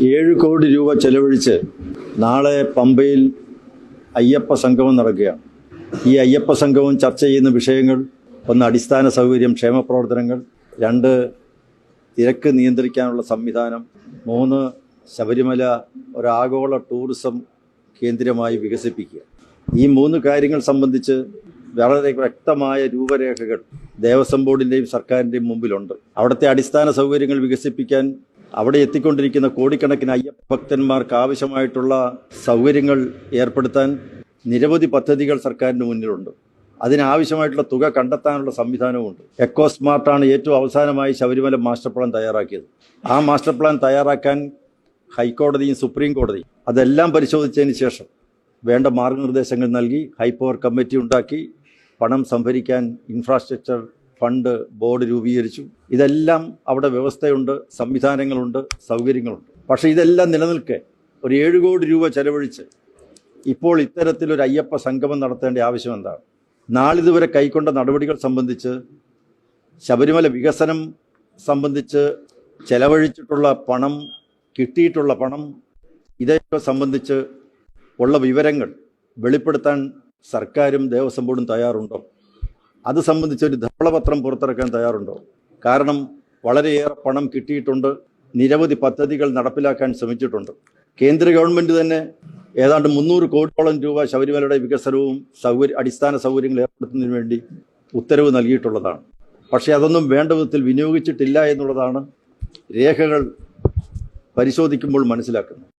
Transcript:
ഏഴ് കോടി രൂപ ചെലവഴിച്ച് നാളെ പമ്പയിൽ അയ്യപ്പ സംഗമം നടക്കുകയാണ്. ഈ അയ്യപ്പ സംഗമം ചർച്ച ചെയ്യുന്ന വിഷയങ്ങൾ ഒന്ന് അടിസ്ഥാന സൗകര്യം ക്ഷേമ പ്രവർത്തനങ്ങൾ രണ്ട് തിരക്ക് നിയന്ത്രിക്കാനുള്ള സംവിധാനം മൂന്ന് ശബരിമല ഒരാഗോള ടൂറിസം കേന്ദ്രമായി വികസിപ്പിക്കുക. ഈ മൂന്ന് കാര്യങ്ങൾ സംബന്ധിച്ച് വളരെ വ്യക്തമായ രൂപരേഖകൾ ദേവസ്വം ബോർഡിന്റെയും സർക്കാരിന്റെയും മുമ്പിലുണ്ട്. അവിടുത്തെ അടിസ്ഥാന സൗകര്യങ്ങൾ വികസിപ്പിക്കാൻ അവിടെ എത്തിക്കൊണ്ടിരിക്കുന്ന കോടിക്കണക്കിന് അയ്യപ്പ ഭക്തന്മാർക്ക് ആവശ്യമായിട്ടുള്ള സൗകര്യങ്ങൾ ഏർപ്പെടുത്താൻ നിരവധി പദ്ധതികൾ സർക്കാരിന് മുന്നിലുണ്ട്. അതിനാവശ്യമായിട്ടുള്ള തുക കണ്ടെത്താനുള്ള സംവിധാനവുമുണ്ട്. എക്കോ സ്മാർട്ടാണ് ഏറ്റവും അവസാനമായി ശബരിമല മാസ്റ്റർ പ്ലാൻ തയ്യാറാക്കിയത്. ആ മാസ്റ്റർ പ്ലാൻ തയ്യാറാക്കാൻ ഹൈക്കോടതിയും സുപ്രീം കോടതിയും അതെല്ലാം പരിശോധിച്ചതിന് ശേഷം വേണ്ട മാർഗനിർദ്ദേശങ്ങൾ നൽകി ഹൈപ്പവർ കമ്മിറ്റി ഉണ്ടാക്കി പണം സംഭരിക്കാൻ ഇൻഫ്രാസ്ട്രക്ചർ ഫണ്ട് ബോർഡ് രൂപീകരിച്ചു. ഇതെല്ലാം അവിടെ വ്യവസ്ഥയുണ്ട് സംവിധാനങ്ങളുണ്ട് സൗകര്യങ്ങളുണ്ട്. പക്ഷേ ഇതെല്ലാം നിലനിൽക്കെ ഒരു ഏഴ് കോടി രൂപ ചെലവഴിച്ച് ഇപ്പോൾ ഇത്തരത്തിലൊരു അയ്യപ്പ സംഗമം നടത്തേണ്ട ആവശ്യം എന്താണ്? നാളിതുവരെ കൈക്കൊണ്ട നടപടികൾ സംബന്ധിച്ച് ശബരിമല വികസനം സംബന്ധിച്ച് ചെലവഴിച്ചിട്ടുള്ള പണം കിട്ടിയിട്ടുള്ള പണം ഇതൊക്കെ സംബന്ധിച്ച് ഉള്ള വിവരങ്ങൾ വെളിപ്പെടുത്താൻ സർക്കാരും ദേവസ്വം ബോർഡും തയ്യാറുണ്ടോ? അത് സംബന്ധിച്ച് ഒരു ധവളപത്രം പുറത്തിറക്കാൻ തയ്യാറുണ്ടോ? കാരണം വളരെയേറെ പണം കിട്ടിയിട്ടുണ്ട്. നിരവധി പദ്ധതികൾ നടപ്പിലാക്കാൻ ശ്രമിച്ചിട്ടുണ്ട്. കേന്ദ്ര ഗവൺമെന്റ് തന്നെ ഏതാണ്ട് മുന്നൂറ് കോടിയോളം രൂപ ശബരിമലയുടെ വികസനവും സൗകര്യ അടിസ്ഥാന സൗകര്യങ്ങൾ ഏർപ്പെടുത്തുന്നതിന് വേണ്ടി ഉത്തരവ് നൽകിയിട്ടുള്ളതാണ്. പക്ഷേ അതൊന്നും വേണ്ട വിധത്തിൽ വിനിയോഗിച്ചിട്ടില്ല എന്നുള്ളതാണ് രേഖകൾ പരിശോധിക്കുമ്പോൾ മനസ്സിലാക്കുന്നത്.